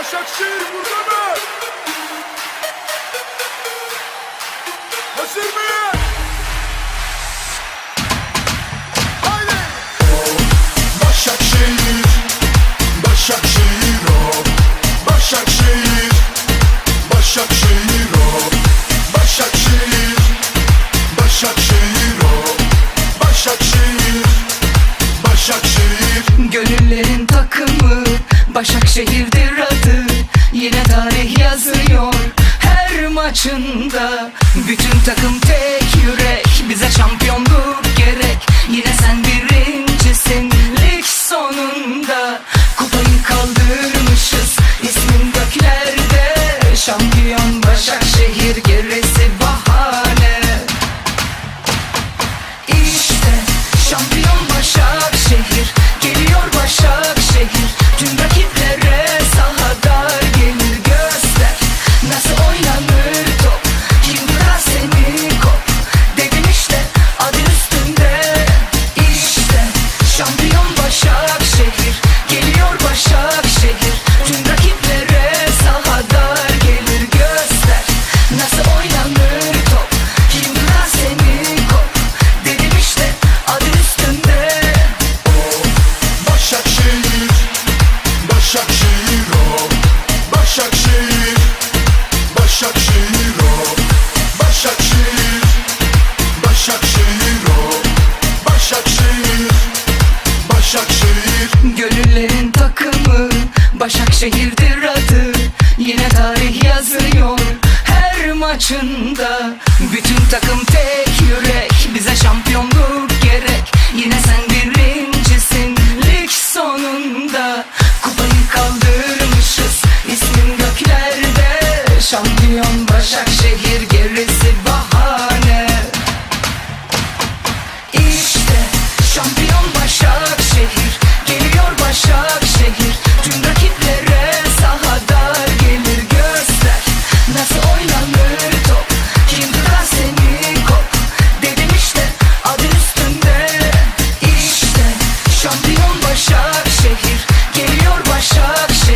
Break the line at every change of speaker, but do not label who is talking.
Başakşehir burada mı? Hazır mıyız? Haydi! Başakşehir, Başakşehir o. Başakşehir, Başakşehir o. Başakşehir, Başakşehir o. Başakşehir, Başakşehir.
Gönüllerin takımı Başakşehir'dir maçında Bütün takım Başakşehir'dir adı Yine tarih yazıyor. Her maçında Bütün takım tek yürek. Bize şampiyonluk gerek. Yine sen birincisin. Lig sonunda Kupayı kaldırmışız. İsmin göklerde. Şampiyon Başakşehir gerisi bahane. İşte şampiyon Başakşehir. Geliyor Başakşehir. Başakşehir Geliyor Başakşehir